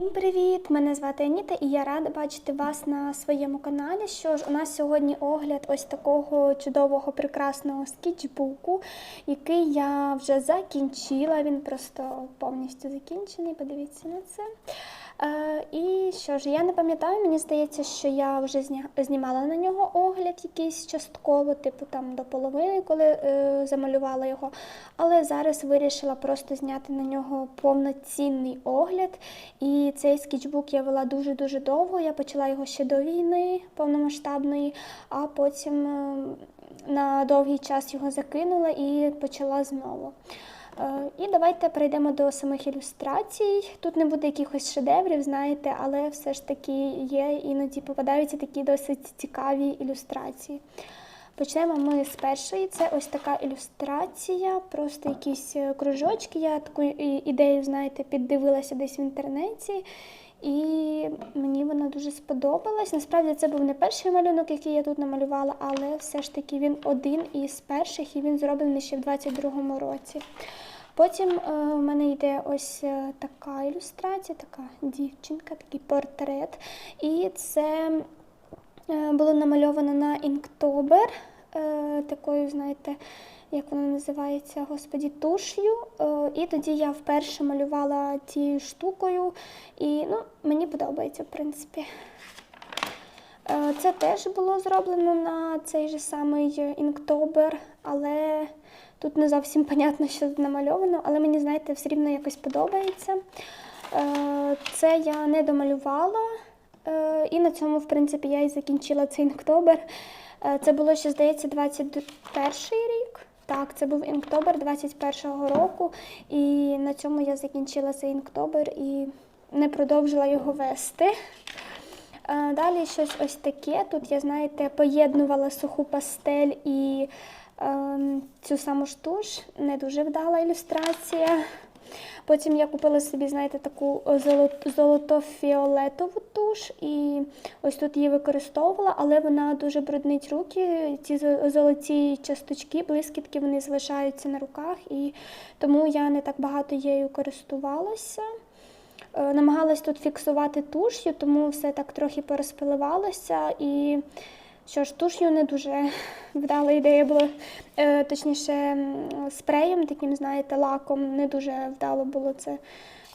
Всім Привіт! Мене звати Аніта і я рада бачити вас на своєму каналі. Що ж, у нас сьогодні огляд ось такого чудового прекрасного скетчбуку, який я вже закінчила. Він просто повністю закінчений. Подивіться на це. Е, і що ж, я не пам'ятаю, мені здається, що я вже знімала на нього огляд якийсь частково, типу там до половини, коли е, замалювала його. Але зараз вирішила просто зняти на нього повноцінний огляд. І цей скетчбук я вела дуже-дуже довго. Я почала його ще до війни повномасштабної, а потім е, на довгий час його закинула і почала знову. Е, І давайте перейдемо до самих ілюстрацій. Тут не буде якихось шедеврів, знаєте, але все ж таки є, іноді попадаються такі досить цікаві ілюстрації. Почнемо ми з першої. Це ось така ілюстрація, просто якісь е, кружочки. Я таку ідею, знаєте, піддивилася десь в інтернеті. І мені вона дуже сподобалась. Насправді це був не перший малюнок, який я тут намалювала, але все ж таки він один із перших і він зроблений ще в 22-му році. Потім е, у мене йде ось е, така ілюстрація, така дівчинка, такий портрет. І це е, було намальовано на інктобер, е, такою, знаєте, як вона називається, господі, туш'ю. Е, і тоді я вперше малювала тією штукою, і ну, мені подобається, в принципі. Е, Це теж було зроблено на цей же самий інктобер, але тут не зовсім понятно, що намальовано, але мені, знаєте, все рівно якось подобається. Е, Це я не домалювала, е, і на цьому, в принципі, я і закінчила цей інктобер. Це було ще, здається, 21 рік. Так, це був інктобер 21-го року, і на цьому я закінчила цей інктобер і не продовжила його вести. Е, Далі щось ось таке. Тут я, знаєте, поєднувала суху пастель і ем, цю саму штуш. Не дуже вдала ілюстрація. Потім я купила собі, знаєте, таку золото- золото-фіолетову туш, і ось тут її використовувала, але вона дуже бруднить руки. Ці золоті часточки, блискітки, вони залишаються на руках, і тому я не так багато її користувалася. Е, Намагалась тут фіксувати туш'ю, тому все так трохи порозпиливалося. І що ж, туш'ю не дуже вдала ідея була, Е, точніше, спреєм, таким, знаєте, лаком не дуже вдало було це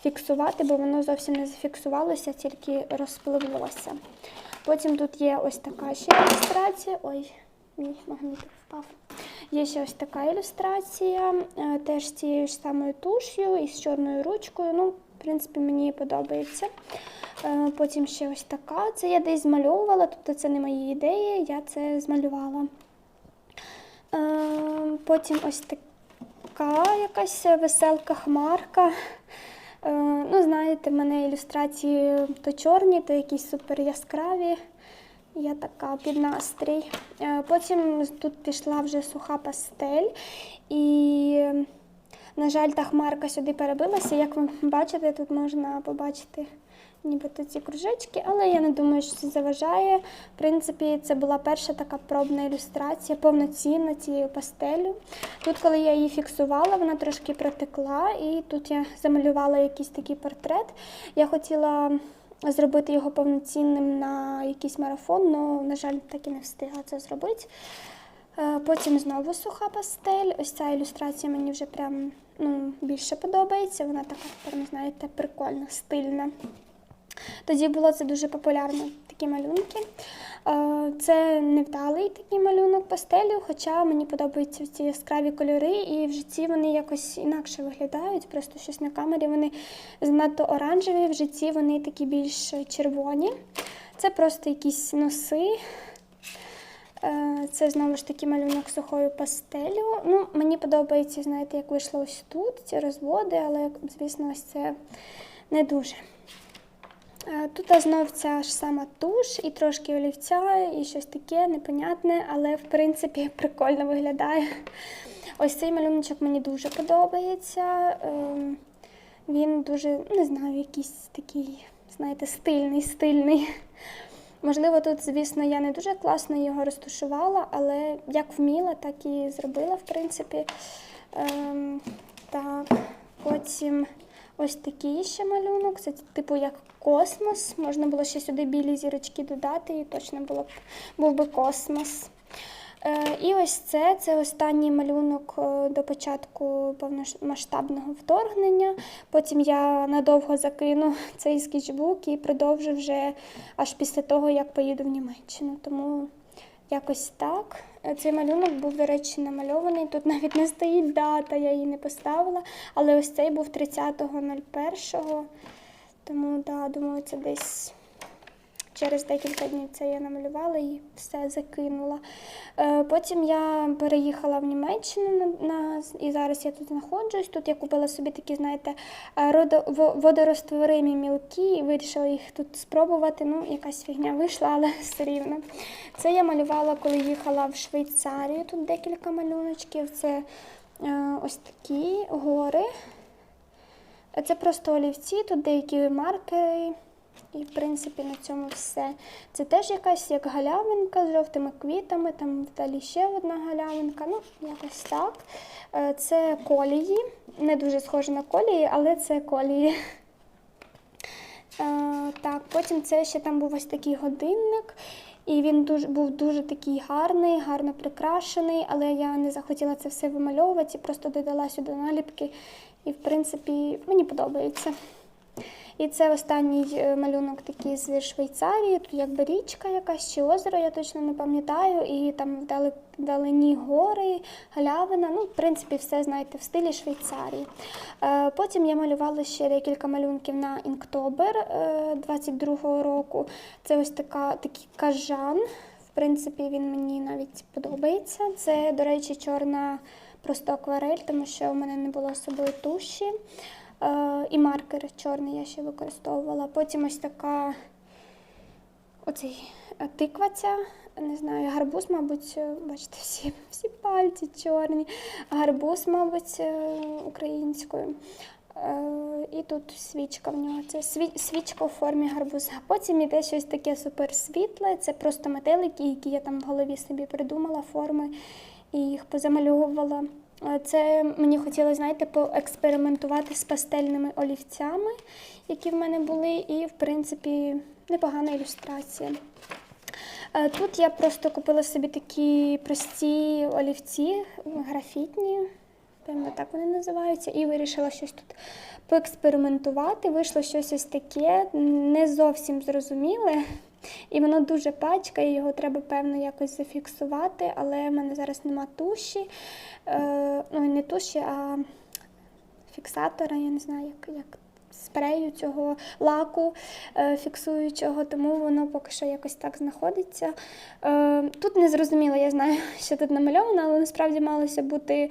фіксувати, бо воно зовсім не зафіксувалося, тільки розпливлося. Потім тут є ось така ще ілюстрація. Ой, мій магніт впав. Є ще ось така ілюстрація, е, теж з цією ж самою туш'ю і з чорною ручкою. Ну, принципі, мені подобається. Е, Потім ще ось така. Це я десь змальовувала, тобто це не мої ідеї, я це змалювала. Е, Потім ось така якась веселка хмарка. Е, Ну, знаєте, в мене ілюстрації то чорні, то якісь супер яскраві. Я така під настрій. Потім тут пішла вже суха пастель. І, на жаль, та хмарка сюди перебилася. Як ви бачите, тут можна побачити нібито ці кружечки, але я не думаю, що це заважає. В принципі, це була перша така пробна ілюстрація, повноцінна цією пастелю. Тут, коли я її фіксувала, вона трошки протекла, і тут я замалювала якийсь такий портрет. Я хотіла зробити його повноцінним на якийсь марафон, але, на жаль, так і не встигла це зробити. Е, Потім знову суха пастель. Ось ця ілюстрація мені вже прям ну, більше подобається. Вона така, прям, знаєте, прикольна, стильна. Тоді було це дуже популярно, такі малюнки. Е, Це невдалий такий малюнок пастелю, хоча мені подобаються ці яскраві кольори, і в житті вони якось інакше виглядають. Просто щось на камері вони занадто оранжеві, в житті вони такі більш червоні. Це просто якісь носи. Е, Це знову ж таки малюнок сухою пастелю. Ну, мені подобається, знаєте, як вийшло ось тут, ці розводи, але, звісно, ось це не дуже. Е, Тут знов ця ж сама туш, і трошки олівця, і щось таке непонятне, але в принципі прикольно виглядає. Ось цей малюночок мені дуже подобається. Ем, Він дуже, не знаю, якийсь такий, знаєте, стильний, стильний. Можливо, тут, звісно, я не дуже класно його розташувала, але як вміла, так і зробила, в принципі. Ем, так, потім Ось такий ще малюнок. Це типу як космос. Можна було ще сюди білі зірочки додати, і точно було б був би космос. Е, І ось це це останній малюнок е, до початку повномасштабного вторгнення. Потім я надовго закину цей скетчбук і продовжу вже аж після того, як поїду в Німеччину. Тому якось так. Е, Цей малюнок був, до речі, намальований. Тут навіть не стоїть дата, я її не поставила. Але ось цей був 30.01. Тому, да, думаю, це десь через декілька днів це я намалювала і все закинула. Е, Потім я переїхала в Німеччину на, і зараз я тут знаходжусь. Тут я купила собі такі, знаєте, е, водорозтворимі мілки і вирішила їх тут спробувати. Ну, якась фігня вийшла, але все рівно. Це я малювала, коли їхала в Швейцарію. Тут декілька малюночків. Це е, ось такі гори. Це просто олівці, тут деякі маркери. І, в принципі, на цьому все. Це теж якась як галявинка з жовтими квітами, там вдалі ще одна галявинка. Ну, якось так. Е, Це колії. Не дуже схоже на колії, але це колії. Е, Так, потім це ще там був ось такий годинник, і він дуже був дуже такий гарний, гарно прикрашений, але я не захотіла це все вимальовувати, просто додала сюди наліпки. І, в принципі, мені подобається. І це останній е, малюнок такий з Швейцарії. Тут якби річка якась чи озеро, я точно не пам'ятаю. І там вдали, вдалині гори, галявина. Ну, в принципі, все знаєте в стилі Швейцарії. Е, Потім я малювала ще декілька малюнків на Інктобер е, 22-го року. Це ось така, такий кажан. В принципі, він мені навіть подобається. Це, до речі, чорна просто акварель, тому що у мене не було з собою туші. Е, і маркер чорний я ще використовувала. Потім ось така оцей е, тиква не знаю, гарбуз, мабуть, е, бачите, всі, всі пальці чорні. Гарбуз, мабуть, українською. І тут свічка в нього. Це свічка у формі гарбуза. Потім іде щось таке суперсвітле. Це просто метелики, які я там в голові собі придумала форми і їх позамальовувала. Е, Це мені хотілося, знаєте, поекспериментувати з пастельними олівцями, які в мене були, і, в принципі, непогана ілюстрація. Е, Тут я просто купила собі такі прості олівці, графітні, певно, так вони називаються, і вирішила щось тут поекспериментувати. Вийшло щось ось таке, не зовсім зрозуміле. І воно дуже пачкає, його треба, певно, якось зафіксувати, але в мене зараз нема туші. Е, ну, не туші, а фіксатора, я не знаю, як, як спрею цього лаку е, фіксуючого, тому воно поки що якось так знаходиться. Е, тут не зрозуміло, я знаю, що тут намальовано, але насправді малося бути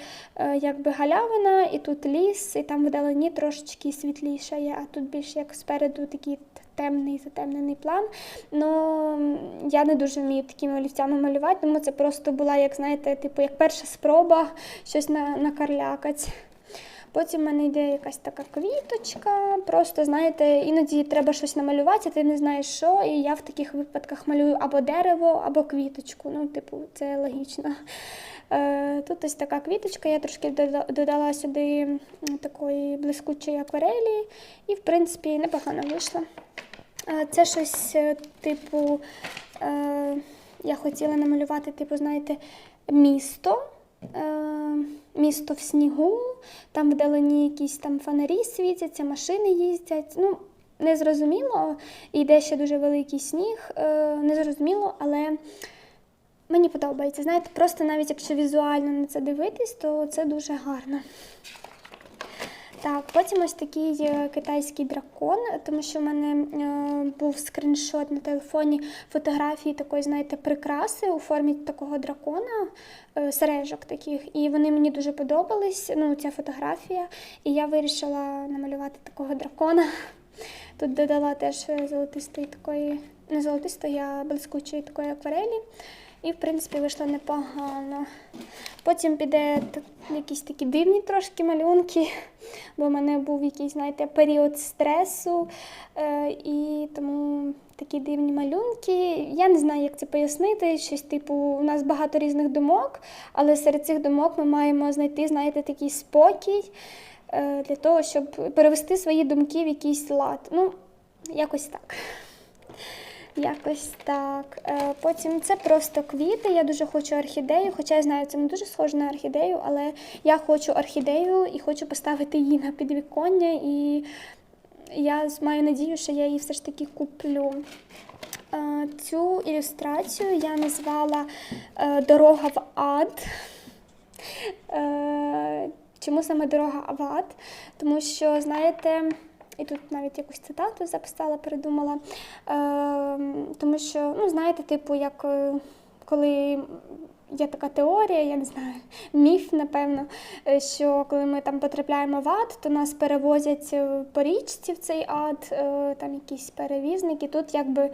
якби галявина, і тут ліс, і там вдалині трошечки світліше є, а тут більш як спереду такий темний затемнений план. Ну я не дуже вмію такими олівцями малювати, тому це просто була, як знаєте, типу, як перша спроба щось на, накарлякати. Потім в мене йде якась така квіточка. Просто, знаєте, іноді треба щось намалювати, а ти не знаєш що. І я в таких випадках малюю або дерево, або квіточку. Ну, типу, це логічно. Е, Тут ось така квіточка, я трошки додала сюди такої блискучої акварелі, і, в принципі, непогано вийшло. Це щось е, типу, е, я хотіла намалювати, типу, знаєте, місто. Е, місто в снігу, там вдалині якісь там фонарі світяться, машини їздять. Ну, незрозуміло, йде ще дуже великий сніг, незрозуміло, але мені подобається. Знаєте, просто навіть якщо візуально на це дивитись, то це дуже гарно. Так, потім ось такий е, китайський дракон, тому що в мене е, був скріншот на телефоні фотографії такої, знаєте, прикраси у формі такого дракона, е, сережок таких. І вони мені дуже подобались. Ну, ця фотографія. І я вирішила намалювати такого дракона. Тут додала теж золотистої такої, не золотистої, а блискучої такої акварелі. І, в принципі, вийшло непогано. Потім піде якісь такі дивні трошки малюнки, бо в мене був якийсь, знаєте, період стресу, е, і тому такі дивні малюнки. Я не знаю, як це пояснити. Щось типу, у нас багато різних думок, але серед цих думок ми маємо знайти, знаєте, такий спокій. е, для того, щоб перевести свої думки в якийсь лад. Ну, якось так. Якось так. Е, Потім це просто квіти. Я дуже хочу орхідею, хоча я знаю, це не дуже схоже на орхідею, але я хочу орхідею і хочу поставити її на підвіконня. І я маю надію, що я її все ж таки куплю. Е, Цю ілюстрацію я назвала е, Дорога в ад. Чому саме дорога в ад? Тому що, знаєте, і тут навіть якусь цитату записала, передумала. Е, тому що, ну, знаєте, типу, як е, коли є така теорія, я не знаю, міф, напевно, е, що коли ми там потрапляємо в ад, то нас перевозять е, по річці в цей ад, там якісь перевізники. Тут якби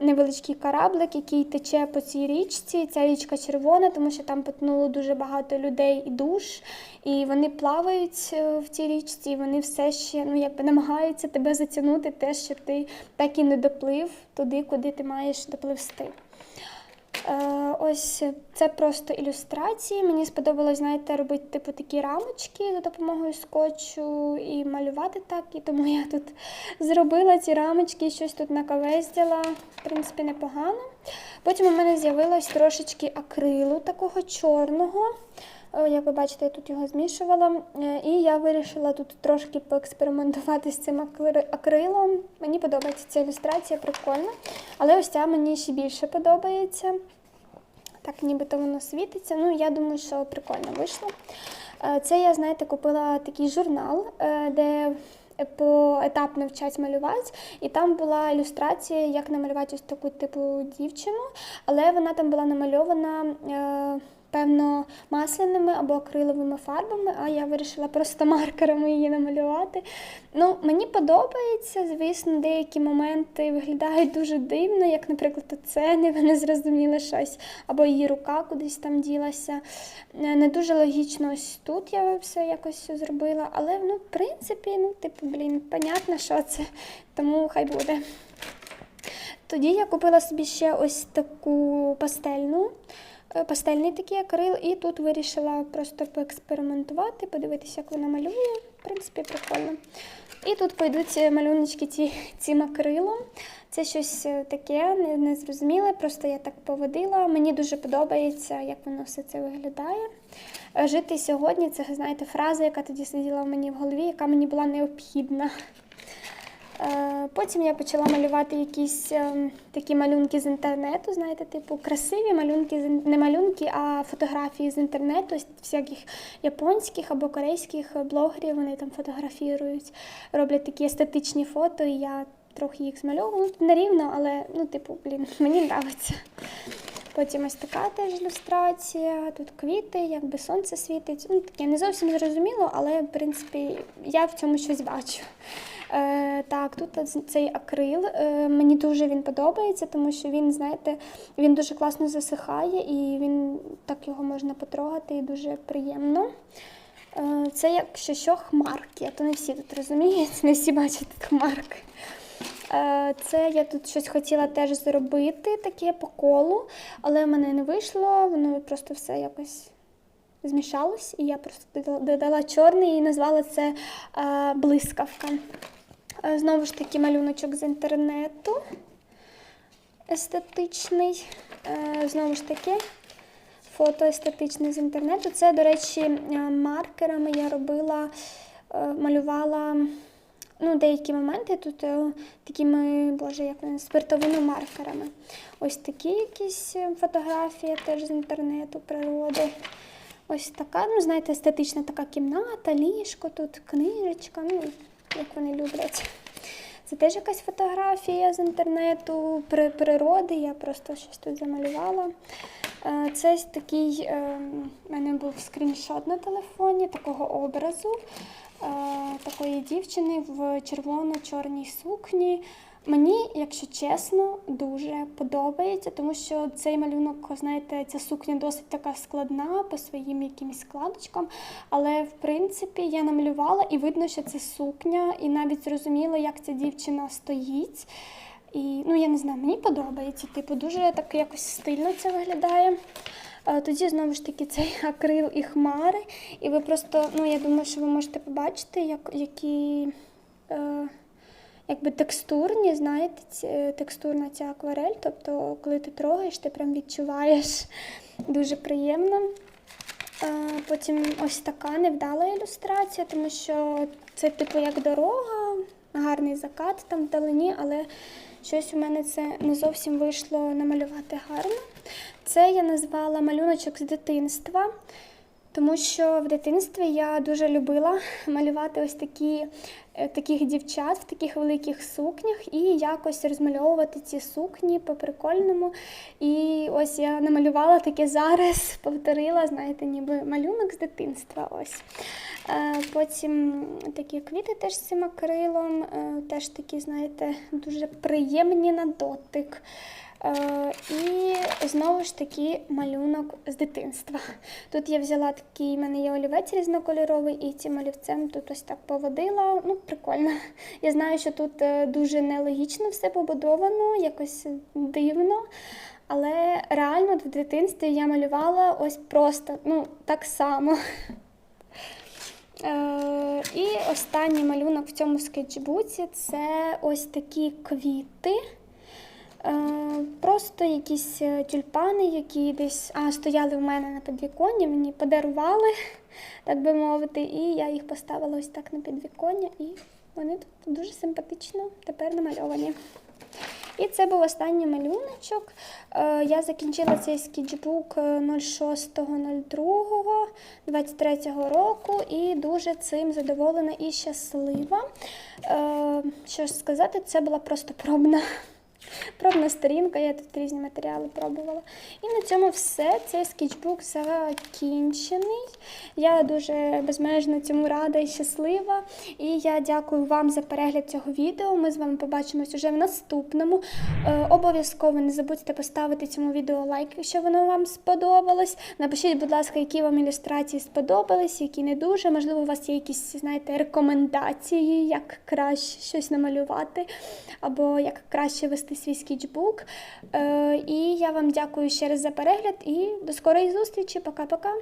невеличкий кораблик, який тече по цій річці. Ця річка червона, тому що там потонуло дуже багато людей і душ, і вони плавають е, в цій річці, і вони все ще ну, якби намагаються тебе затягнути, те, що ти так і не доплив туди, куди ти маєш допливсти. Е, Ось це просто ілюстрації. Мені сподобалось, знаєте, робити типу такі рамочки за допомогою скотчу і малювати так. І тому я тут зробила ці рамочки, щось тут наковездила. В принципі, непогано. Потім у мене з'явилось трошечки акрилу такого чорного. Як ви бачите, я тут його змішувала. Е, І я вирішила тут трошки поекспериментувати з цим акрилом. Мені подобається ця ілюстрація, прикольна. Але ось ця мені ще більше подобається. Так, нібито воно світиться. Ну, я думаю, що прикольно вийшло. Е, Це я, знаєте, купила такий журнал, е, де поетапно вчать малювати, і там була ілюстрація, як намалювати ось таку типу дівчину, але вона там була намальована. Певно, масляними або акриловими фарбами, а я вирішила просто маркерами її намалювати. Ну, мені подобається, звісно, деякі моменти виглядають дуже дивно, як, наприклад, оце не, зрозуміло щось, або її рука кудись там ділася. Не дуже логічно ось тут я все якось зробила, але ну, в принципі, ну, типу, блін, понятно, що це, тому хай буде. Тоді я купила собі ще ось таку пастельну, пастельний такий акрил, і тут вирішила просто поекспериментувати, подивитися, як вона малює. В принципі, прикольно. І тут пойдуть малюночки ці, цим акрилом. Це щось е, таке незрозуміле, просто я так поводила. Мені дуже подобається, як воно все це виглядає. Е, Жити сьогодні це, знаєте, фраза, яка тоді сиділа в мені в голові, яка мені була необхідна. Е, Потім я почала малювати якісь ем, такі малюнки з інтернету, знаєте, типу красиві малюнки, не малюнки, а фотографії з інтернету, всяких японських або корейських блогерів. Вони там фотографірують, роблять такі естетичні фото, і я трохи їх змальовую. Ну, не рівно, але ну, типу, блін, мені подобається. Потім ось така теж ілюстрація, тут квіти, якби сонце світить. Ну, таке не зовсім зрозуміло, але в принципі я в цьому щось бачу. Е, так, тут цей акрил. Е, мені дуже він подобається, тому що він, знаєте, він дуже класно засихає і він так його можна потрогати і дуже приємно. Е, це якщо що хмарки, а то не всі тут розуміють, не всі бачать тут хмарки. Це я тут щось хотіла теж зробити, таке по колу, але в мене не вийшло, воно просто все якось змішалось, і я просто додала- чорний і назвала це блискавка. Е, Знову ж таки, малюночок з інтернету естетичний. Е, Знову ж таки, фото естетичне з інтернету. Це, до речі, е, маркерами я робила, малювала ну, деякі моменти тут такими, боже, як спиртовими маркерами. Ось такі якісь фотографії теж з інтернету, природи. Ось така, ну, знаєте, естетична така кімната, ліжко, тут книжечка, ну, як вони люблять. Це теж якась фотографія з інтернету, природи. Я просто щось тут замалювала. Е, Це такий, е, в мене був скріншот на телефоні такого образу е, такої дівчини в червоно-чорній сукні. Мені, якщо чесно, дуже подобається, тому що цей малюнок, знаєте, ця сукня досить така складна по своїм якимось складочкам. Але в принципі я намалювала і видно, що це сукня, і навіть зрозуміла, як ця дівчина стоїть. І ну я не знаю, мені подобається. Типу, дуже так якось стильно це виглядає. Е, Тоді знову ж таки цей акрил і хмари. І ви просто, ну я думаю, що ви можете побачити, як, які е, якби текстурні, знаєте, е, текстурна ця акварель. Тобто, коли ти трогаєш, ти прям відчуваєш дуже приємно. Потім ось така невдала ілюстрація, тому що це типу як дорога, гарний закат там вдалині, але щось у мене це не зовсім вийшло намалювати гарно. Це я назвала малюночок з дитинства, тому що в дитинстві я дуже любила малювати ось такі, е, таких дівчат в таких великих сукнях і якось розмальовувати ці сукні по-прикольному. І ось я намалювала таке зараз, повторила, знаєте, ніби малюнок з дитинства. Ось. Е, Потім такі квіти теж з цим акрилом, е, теж такі, знаєте, дуже приємні на дотик. Е, І знову ж таки малюнок з дитинства. Тут я взяла такий, в мене є олівець різнокольоровий, і цим олівцем тут ось так поводила. Ну, прикольно. Я знаю, що тут е, дуже нелогічно все побудовано, якось дивно. Але реально в дитинстві я малювала ось просто ну, так само. Е, і останній малюнок в цьому скетчбуці це ось такі квіти. Е, Просто якісь е, тюльпани, які десь а, стояли в мене на підвіконні, мені подарували, так би мовити, і я їх поставила ось так на підвіконня, і вони тут дуже симпатично тепер намальовані. І це був останній малюночок. Е, Я закінчила цей скетчбук е, 06.02.23 року і дуже цим задоволена і щаслива. Що ж сказати, це була просто пробна. Пробна сторінка, я тут різні матеріали пробувала. І на цьому все. Цей скетчбук закінчений. Я дуже безмежно цьому рада і щаслива. І я дякую вам за перегляд цього відео. Ми з вами побачимось уже в наступному. Е, обов'язково не забудьте поставити цьому відео лайк, якщо воно вам сподобалось. Напишіть, будь ласка, які вам ілюстрації сподобались, які не дуже. Можливо, у вас є якісь, знаєте, рекомендації, як краще щось намалювати, або як краще вести свій скетчбук. Е, і я вам дякую ще раз за перегляд і до скорої зустрічі. Пока-пока.